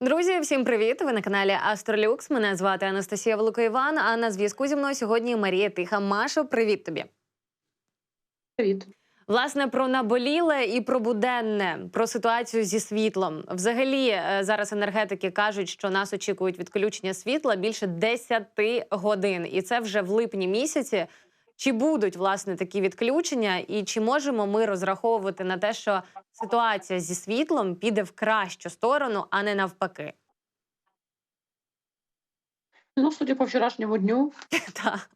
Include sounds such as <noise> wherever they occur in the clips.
Друзі, всім привіт! Ви на каналі Астролюкс. Мене звати Анастасія Великоїван. А на зв'язку зі мною сьогодні Марія Тиха. Машо, привіт тобі. Привіт. Власне, про наболіле і про буденне, про ситуацію зі світлом. Взагалі, е, зараз енергетики кажуть, що нас очікують відключення світла більше 10 годин, і це вже в липні місяці. Чи будуть власне такі відключення, і чи можемо ми розраховувати на те, що ситуація зі світлом піде в кращу сторону, а не навпаки? Ну, судя по вчорашньому дню, <laughs> Так.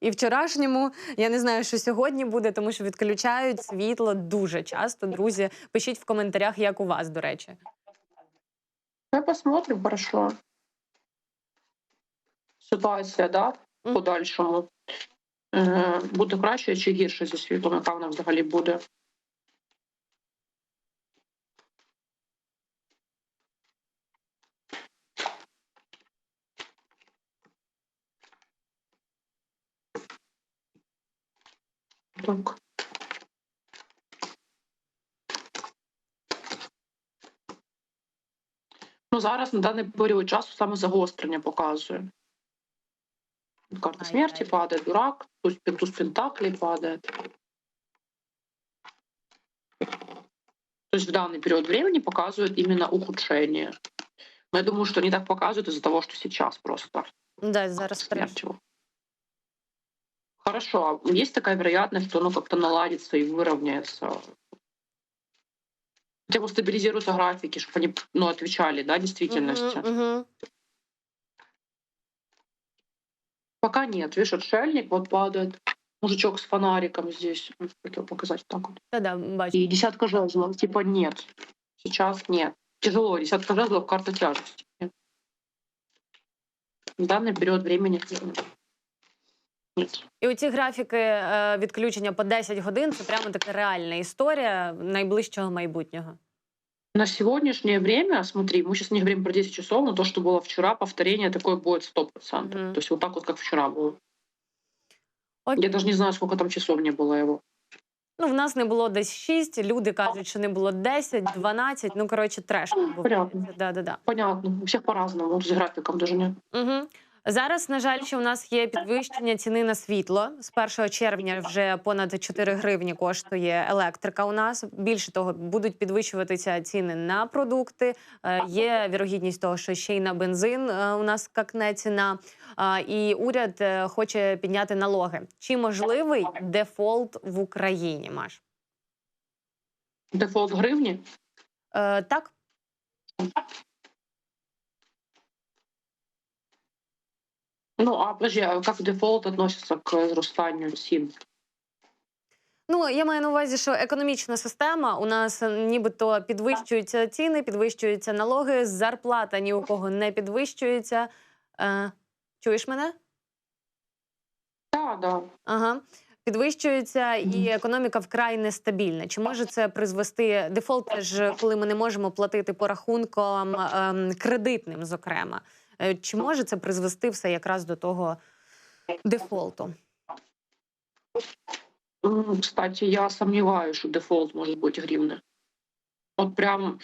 І вчорашньому я не знаю, що сьогодні буде, тому що відключають світло дуже часто. Друзі, пишіть в коментарях, як у вас, до речі. ми посмотрим хорошо. Ситуація, да, Мгм. подальшому. Буде краще чи гірше зі світом, яка вона взагалі буде. Так. Ну, зараз на даний період часу саме загострення показує. Карта смерти падає, дурак, туз, пентаклей падает. То есть в данный период времени показывает именно ухудшение. Но я думаю, что они так показывают из-за того, что сейчас просто Да, треш. его. Хорошо, а есть такая вероятность, что оно как-то наладится и выровняется. Хотя бы стабилизируются графики, чтобы они ну, отвечали да, действительности. Мгм, мгм. Пока нет. Видишь, отшельник вот падает. Мужичок с фонариком здесь. Вот, Хотел показать так вот. Та-да, бачу. И десятка жезлов. Типа нет. Сейчас нет. Тяжело. Десятка жезлов, карта тяжести. В данный период времени нет. І оці графіки е, відключення по 10 годин це прямо така реальна історія найближчого майбутнього. На сегодняшнее время, смотри, мы сейчас не говорим про 10 часов, но то, что было вчера, повторение такое будет 100%. Мгм. То есть вот так вот, как вчера было. Окей. Я даже не знаю, сколько там часов не было его. Ну, в нас не було десь 6, люди кажуть, що не було 10, 12, ну, коротше, треш. Понятно. Да, да, да. Понятно. У всех по-разному. Вот с графиком даже нет. Угу. Зараз, на жаль, що у нас є підвищення ціни на світло. З 1 червня вже понад 4 гривні коштує електрика. У нас більше того, будуть підвищуватися ціни на продукти. Е, Є вірогідність того, що ще й на бензин е, у нас какне ціна. І уряд е, хоче підняти налоги. Чи можливий дефолт в Україні? Маш? Дефолт гривни. Е, так, Ну, а подожди, а как дефолт относится к возрастанию цін? Ну, я маю на увазі, що економічна система у нас е, нібито підвищуються ціни, підвищуються налоги, зарплата ні у кого не підвищується. Е, чуєш мене? Да, да. Ага. Підвищується і економіка вкрай нестабільна. Чи може це призвести дефолт, коли ми не можемо платити по рахункам ем, кредитним, зокрема? Е, Чи може це призвести все якраз до того дефолту? М, Кстати, я сомневаюсь, что дефолт может быть гривны. Вот прям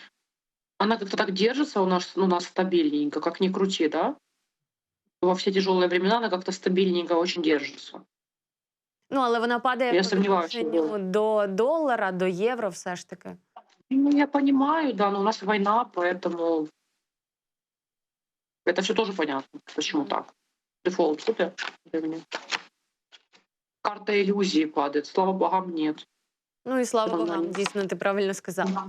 она как-то так держится у нас, у нас стабильненько, как ни крути, да? Во все тяжелые времена она как-то стабильненько очень держится. Ну, але вона падає Я по сумніваюся, що відношенню до долара, до євро, все ж таки. Ну, я понимаю, да, но у нас война, поэтому это все тоже понятно, почему так. Дефолт супер. Карта иллюзии падает, слава богам, нет. Ну і слава богам, дійсно, ти правильно сказала.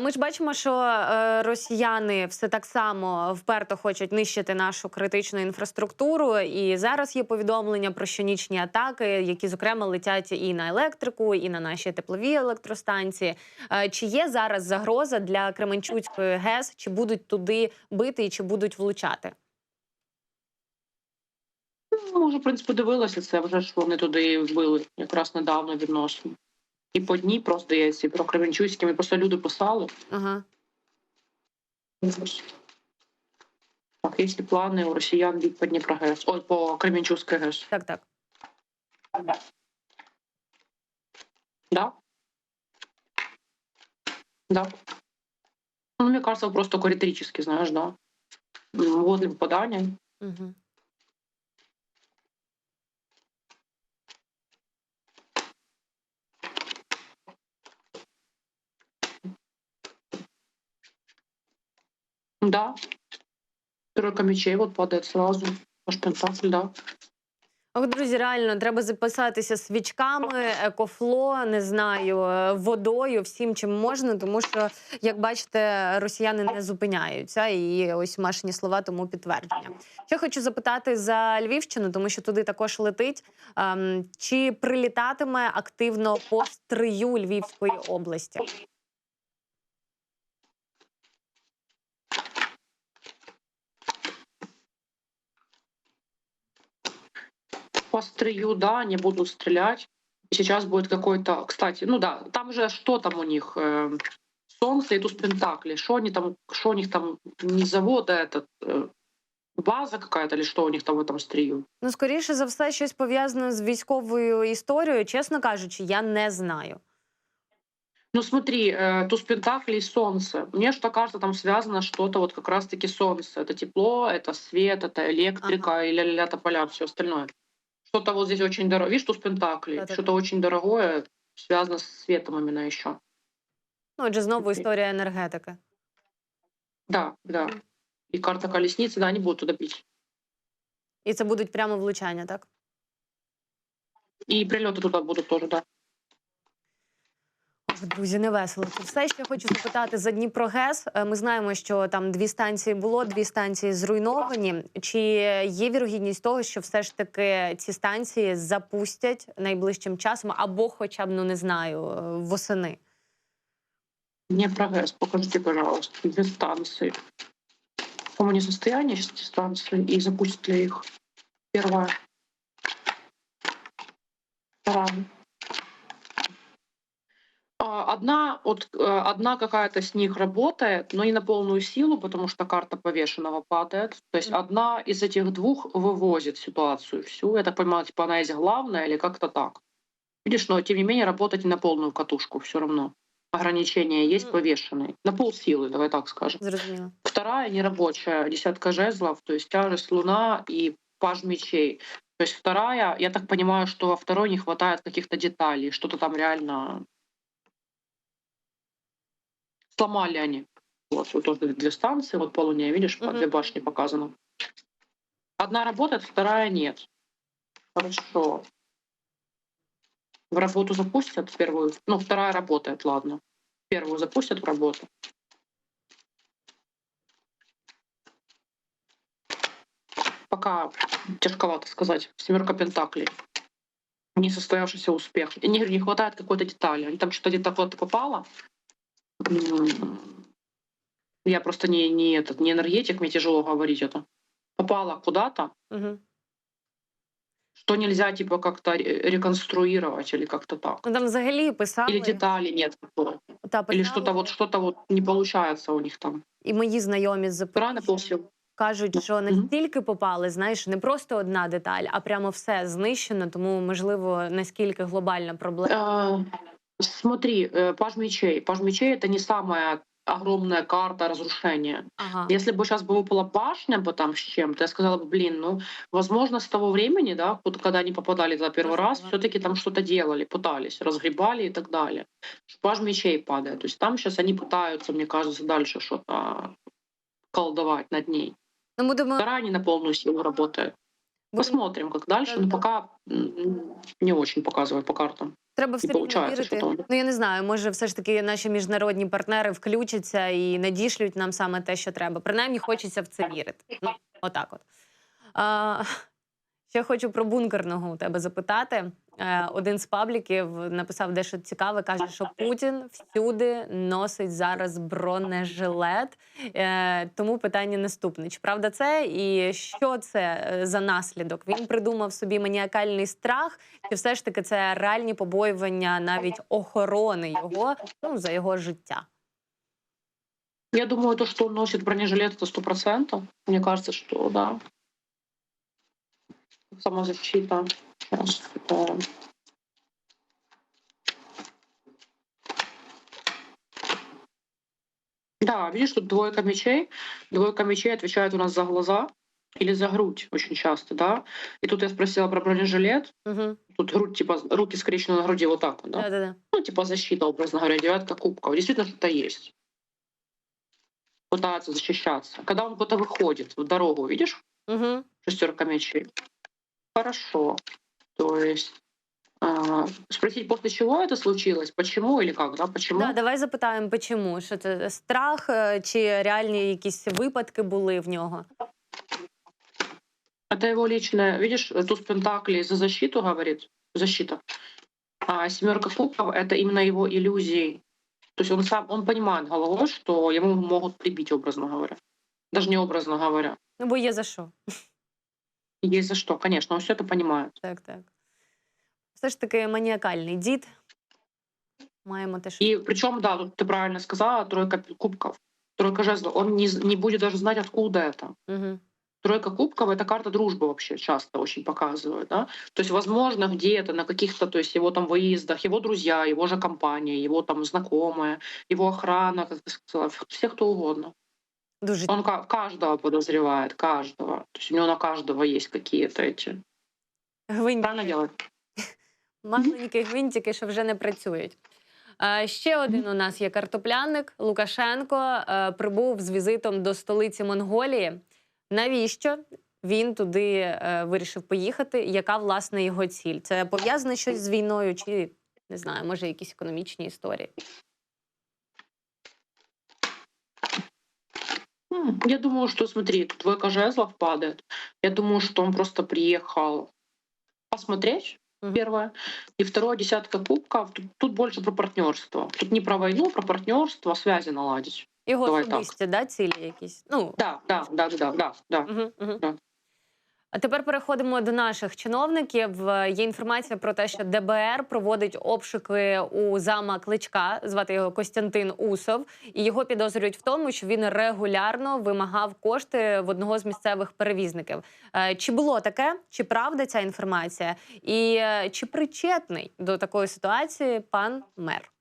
Ми ж бачимо, що е, росіяни все так само вперто хочуть нищити нашу критичну інфраструктуру. І зараз є повідомлення про щонічні атаки, які зокрема летять і на електрику, і на наші теплові електростанції. Чи є зараз загроза для Кременчуцької ГЕС? Чи будуть туди бити і чи будуть влучати? Ну, вже, в принципі, дивилася це, вже ж вони туди вбили якраз недавно відносно. І по дні просто і про Кременчуцьким, і просто люди писали. Ага. Так, які плани у росіян бить по Дніпрогес? Ой, по Кременчуцькій ГЕС. Так, так. Да? Да. Ну, мне кажется, вопрос только риторический, знаешь, да. М, Возле попадания. Угу. Да. Тройка мечей вот падает сразу. Аж пентакль, да. Ох, друзі, реально треба записатися свічками, екофло, не знаю, е, водою, всім чим можна, тому що, як бачите, росіяни не зупиняються. І ось Машині слова тому підтвердження. Ще хочу запитати за Львівщину, тому що туди також летить. Ем, чи прилітатиме активно по стрию Львівської області? По стрию, да, они будут стрелять. И сейчас будет какой-то, кстати, ну да, там же что там у них? э, Солнце и туз Пентакли. Что они там, что у них там, не завод, а этот, э, база какая-то или что у них там в этом стрию? Ну, скоріше за все, щось пов'язане з військовою історією. Чесно кажучи, я не знаю. Ну смотри, э, туз Пентакли и Солнце. Мне что кажется, там связано что-то вот как раз-таки Солнце. Это тепло, это свет, это электрика и ля-ля-ля тополя, все остальное. Что-то вот здесь очень дорогое. Видишь, тут Пентакли. Да-да-да. Что-то очень дорогое, связано с светом именно еще. Ну, отже, знову історія енергетики. Да, да. И карта колесницы, да, они будут туда бить. І це будуть прямо влучання, так? И прилеты туда будут тоже, да. Друзі, не весело. Це все ще хочу запитати за Дніпрогес. Е, Ми знаємо, що там дві станції було, дві станції зруйновані. Чи є вірогідність того, що все ж таки ці станції запустять найближчим часом, або, хоча б ну не знаю, е, восени? Не прогресс, покажите, пожалуйста, две станции. По-моему, состояние сейчас эти станции и запустят. А, Одна, вот, э, одна какая-то с них работает, но не на полную силу, потому что карта повешенного падает. То есть одна из этих двух вывозит ситуацию всю. Я так понимаю, типа она есть главная или как-то так. Видишь, но тем не менее работать не на полную катушку все равно. Ограничения есть повешенные. На полсилы, давай так скажем. Зрозуміло. Вторая нерабочая, десятка жезлов, то есть тяжесть луна и паж мечей. То есть вторая, я так понимаю, что во второй не хватает каких-то деталей, что-то там реально сломали они. Вот, вот тоже две станции, вот по луне, видишь, Мгм. две башни показано. Одна работает, вторая нет. Хорошо. В работу запустят первую, ну, вторая работает, ладно. Первую запустят в работу. Пока тяжковато сказать. Семерка пентаклей. Несостоявшийся успех. И не, не хватает какой-то детали. Они там что-то где-то куда-то попало. М, Я просто не, не, этот, не энергетик, мне тяжело говорить это. Попало куда-то, Угу. что нельзя типа как-то ре- реконструировать или как-то так. Ну там взагалі писали Или деталей нет. какого. та Или писали, что-то вот что-то вот не получается у них там. і мої знайомі з Вторая на Запоріжжя полсил. кажуть, що Мгм. настільки попали, знаєш, не просто одна деталь, а прямо все знищено. Тому можливо наскільки глобальна проблема. Э, Смотри, э, паж мечей. Паж мечей это не самая огромная карта разрушения. Ага. Если бы сейчас бы выпала башня бы там с чем-то, я сказала бы, блин, ну, возможно, с того времени, да, вот когда они попадали туда первый раз, Возможно. все-таки там что-то делали, пытались, разгребали и так далее. Паж мечей падает. То есть там сейчас они пытаются, мне кажется, дальше что-то колдовать над ней. Ну будемо Вторая не на полную силу работает. Посмотрим, как дальше, но пока не очень показывает по картам. треба все рівно вірити. Ну я не знаю, може, все ж таки наші міжнародні партнери включаться і надішлють нам саме те, що треба. Принаймні, хочеться в це вірити. Ну, отак, от. А, ще хочу про бункерного у тебе запитати. Е, Один з пабліків написав дещо цікаве, каже, що Путін всюди носить зараз бронежилет. Е, Тому питання наступне: чи правда це? І що це е, за наслідок? Він придумав собі маніакальний страх, чи все ж таки це реальні побоювання навіть охорони його ну, за його життя? Я думаю, то, что он носит бронежилет, это сто процентов. Мне кажется, что да. Самозащита. Сейчас, это... Да, видишь, тут двойка мечей. Двойка мечей отвечает у нас за глаза или за грудь очень часто, да. И тут я спросила про бронежилет. Угу. Тут грудь, типа, руки скрещены на груди вот так вот, да. Да, да, да. Ну, типа защита, образно говоря, девятка кубков. Действительно что-то есть. Пытается защищаться. Когда он куда-то выходит в дорогу, видишь, Угу. шестерка мечей. Хорошо. То есть а, спросить, после чего это случилось, почему или как, да, почему? Да, давай запитаємо, чому? Що це страх, е, чи реальні якісь випадки були в нього? Это его личное, видишь, туз Пентаклей за защиту говорит, защита. А семерка кубков — это именно его иллюзии. То есть он сам, он понимает головой, что ему могут прибить, образно говоря. Даже не образно говоря. Ну, бо є за що. Есть за что, конечно, он все это понимает. Так, так. Все ж таки маніакальний дід. Маємо те, що. И причем, да, тут ты правильно сказала, тройка кубков. Тройка жезлов. Он не, з- не будет даже знать, откуда это. Угу. Тройка кубков — это карта дружбы вообще часто очень показывает, да. То есть, возможно, где-то на каких-то, то есть его там выездах, его друзья, его же компания, его там знакомые, его охрана, как ты сказала, все кто угодно. Дуже Он ка- каждого подозревает, каждого. То есть у него на каждого есть какие-то эти... гвинтики. Правильно делает? <laughs> Маленькі гвинтики, що вже не працюють. Ще один у нас є картопляник Лукашенко. Прибув з візитом до столиці Монголії. Навіщо він туди вирішив поїхати? Яка власне його ціль? Це пов'язане щось з війною, чи не знаю, може якісь економічні історії? Я думаю, что, смотри, тут двойка жезлов падает. Я думаю, что он просто приехал посмотреть, Мгм. первое. И второе, десятка кубков. Тут, тут больше про партнерство. Тут не про войну, про партнерство, связи наладить. Його Давай так. особисті да, цілі якісь. Ну, Да, да, да, да, да, да, да. Угу, угу. Да. А тепер переходимо до наших чиновників. Є інформація про те, що ДБР проводить обшуки у зама Кличка, звати його Костянтин Усов, і його підозрюють в тому, що він регулярно вимагав кошти в одного з місцевих перевізників. Е, Чи було таке? Чи правда ця інформація? І е, чи причетний до такої ситуації пан мер?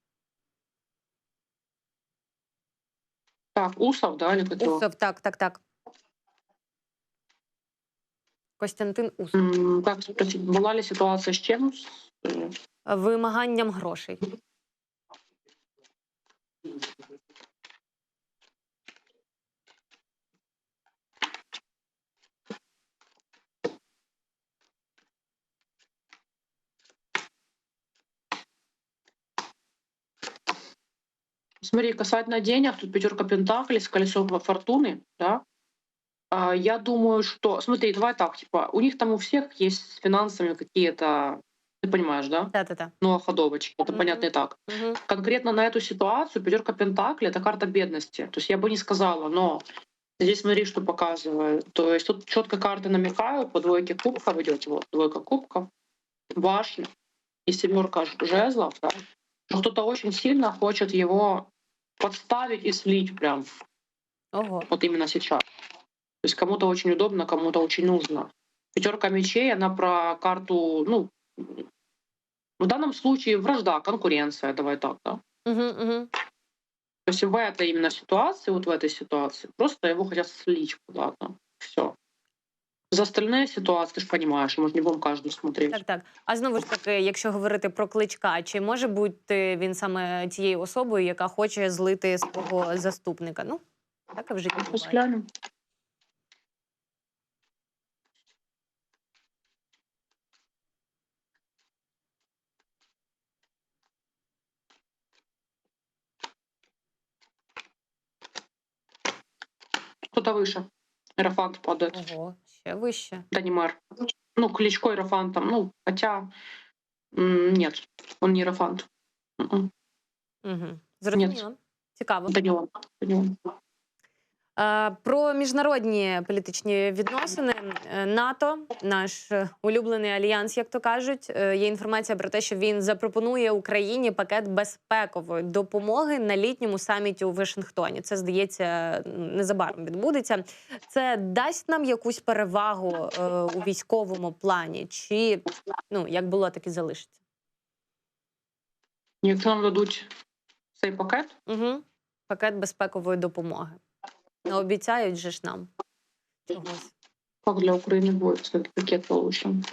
Так, Усов, да, или? Усов, так, так, так. Костянтин Усов. М, Как спросить, была ли ситуация с чем? С, э, Вимаганням грошей. Смотри, касательно денег, тут пятерка пентаклей с колесом фортуны, да. А, Я думаю, что... Смотри, давай так, типа, у них там у всех есть с финансами какие-то, ты понимаешь, да? Та-та-та. Новоходовочки, это Мгм. понятно и так. Угу. Конкретно на эту ситуацию пятерка пентаклей — это карта бедности. То есть я бы не сказала, но здесь смотри, что показывает. То есть тут четко карты намекают, по двойке кубков идет, вот, двойка кубков, башня и семерка жезлов, да, что кто-то очень сильно хочет его подставить и слить прям Ого. вот именно сейчас. То есть кому-то очень удобно, кому-то очень нужно. Пятерка мечей, она про карту, ну, в данном случае вражда, конкуренция, давай так, да. Угу, угу. То есть в этой именно ситуации, вот в этой ситуации, просто его хотят слить куда-то. Все. За остальные ситуации, ты же понимаешь, мы же не будем каждую смотреть. Так, так. А знову ж таки, якщо говорити про кличка, чи може бути він саме тією особою, яка хоче злити свого заступника? Ну, так і в житті Кто-то выше. Иерофант падает. Ого, ще вище. Данимар. Ну, Кличко Иерофантом. Ну, хотя... м, Нет, он не Иерофант. М-м. Угу. Зрозуміло. Цікаво. Это не Про міжнародні політичні відносини Е, НАТО, наш е, улюблений альянс, як то кажуть. Е, Є інформація про те, що він запропонує Україні пакет безпекової допомоги на літньому саміті у Вашингтоні. Це здається незабаром відбудеться. Це дасть нам якусь перевагу е, у військовому плані, чи ну як було, так і залишиться. Якщо нам дадуть цей пакет, Угу. Пакет безпекової допомоги. Ну, обіцяють же ж нам чогось. Как для Украины будет, если этот пакет получим?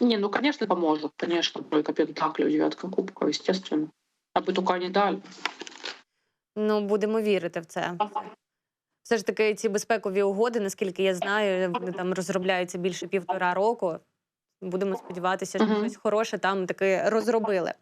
Не, ну, конечно, поможет. Конечно, тройка пентаклей, девятка кубка, естественно. А бы только не дали. Ну, будемо вірити в це. Все ж таки, ці безпекові угоди, наскільки я знаю, вони там розробляються більше півтора року. Будемо сподіватися, що Мгм. щось хороше там таки розробили.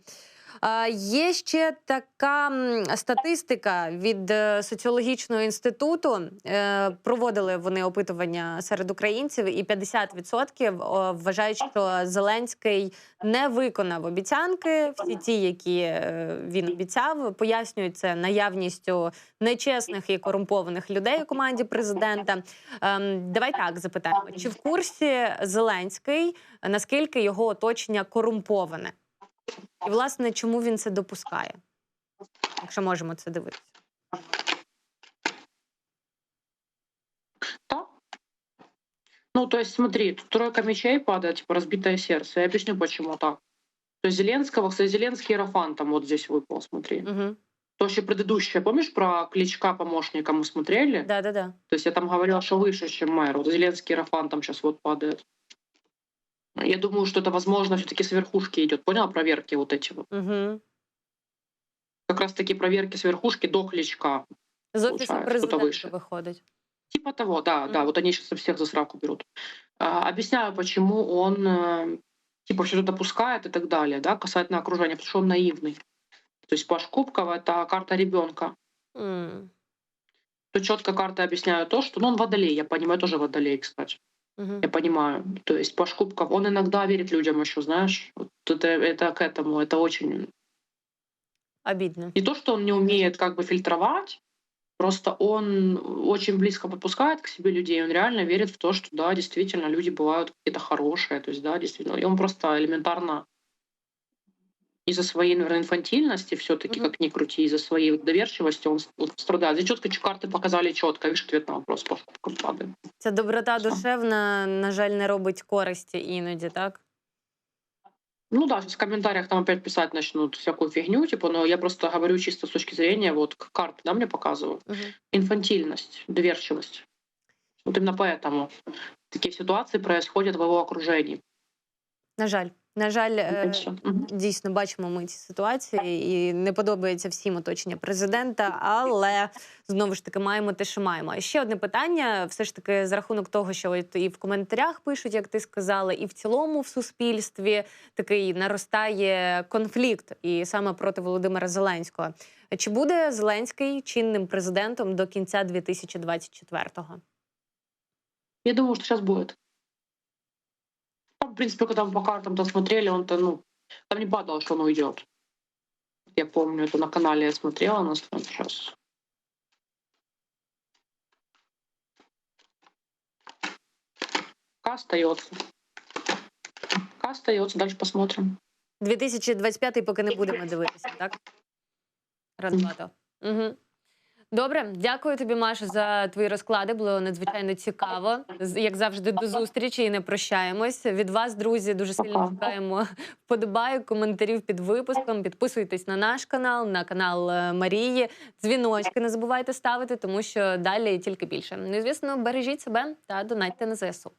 Є ще така статистика від е, соціологічного інституту. Е, проводили вони опитування серед українців, і 50% вважають, що Зеленський не виконав обіцянки. Всі ті, які е, він обіцяв, пояснюють це наявністю нечесних і корумпованих людей у команді президента. Ем, давай так запитаємо: чи в курсі Зеленський наскільки його оточення корумповане? І власне, чому він це допускає? Якщо можемо це дивитися. Да. Ну, то есть, смотри, тут тройка мечей падает, типа разбитое сердце. Я объясню, почему так. То есть Зеленского, кстати, Зеленский Ерофан там вот здесь выпал, смотри. Угу. То еще предыдущее, помнишь, про Кличка помощника мы смотрели? Да, да, да. То есть я там говорила, что выше, чем мэр. Вот Зеленский Ерофан там сейчас вот падает. Я думаю, что это, возможно, все-таки с верхушки идет. Поняла, проверки вот эти вот. Угу. Как раз таки проверки с верхушки до Кличка. З офісу президента виходить. Типа того, да, да, Мгм. вот они сейчас всех за сраку берут. А, объясняю, почему он э, типа все это допускает и так далее, да, касательно окружения, потому что он наивный. То есть Паш Кубкова — это карта ребенка. М, Тут четко карты объясняют то, что, ну, он водолей, я понимаю, тоже водолей, кстати. Мгм. Я понимаю. То есть Паш Кубков, он иногда верит людям еще, знаешь, вот это, это к этому, это очень... Обідно. Не то, что он не умеет как бы фильтровать, просто он очень близко подпускает к себе людей, он реально верит в то, что, да, действительно, люди бывают какие-то хорошие, то есть, да, действительно, и он просто элементарно из-за своей, наверное, инфантильности все-таки, Мгм. как ни крути, из-за своей вот доверчивости он с- вот страдает. Здесь четко карты показали четко, видишь, ответ на вопрос Паш Кубков падает. Ця доброта Що? душевна, на жаль, не робить користі іноді, так? Ну да, сейчас в комментариях там опять писать начнут всякую фигню, типа, но я просто говорю чисто с точки зрения, вот к- карты, да, мне показывают. Угу. Инфантильность, доверчивость. Вот именно поэтому такие ситуации происходят в его окружении. На жаль, на жаль, е, дійсно бачимо ми ці ситуації, і не подобається всім оточення президента, але знову ж таки маємо те, що маємо. Ще одне питання: все ж таки, за рахунок того, що от і в коментарях пишуть, як ти сказала, і в цілому в суспільстві такий наростає конфлікт, і саме проти Володимира Зеленського. Чи буде Зеленський чинним президентом до кінця 2024-го? Я думаю, что сейчас будет. Там, принципе, когда мы по картам то смотрели, он-то, ну, там не падало, что он уйдет. Я помню, это на канале я смотрела, на сейчас. Пока остается. Пока остается, дальше посмотрим. 2025 поки не будемо дивитися, так? Радбато. Угу. Добре, дякую тобі, Маша, за твої розклади. Було надзвичайно цікаво. Як завжди, до зустрічі і не прощаємось. Від вас, друзі, дуже сильно чекаємо вподобайок, коментарів під випуском. Підписуйтесь на наш канал, на канал е, Марії. Дзвіночки не забувайте ставити, тому що далі тільки більше. Ну і звісно, бережіть себе та донайте на ЗСУ.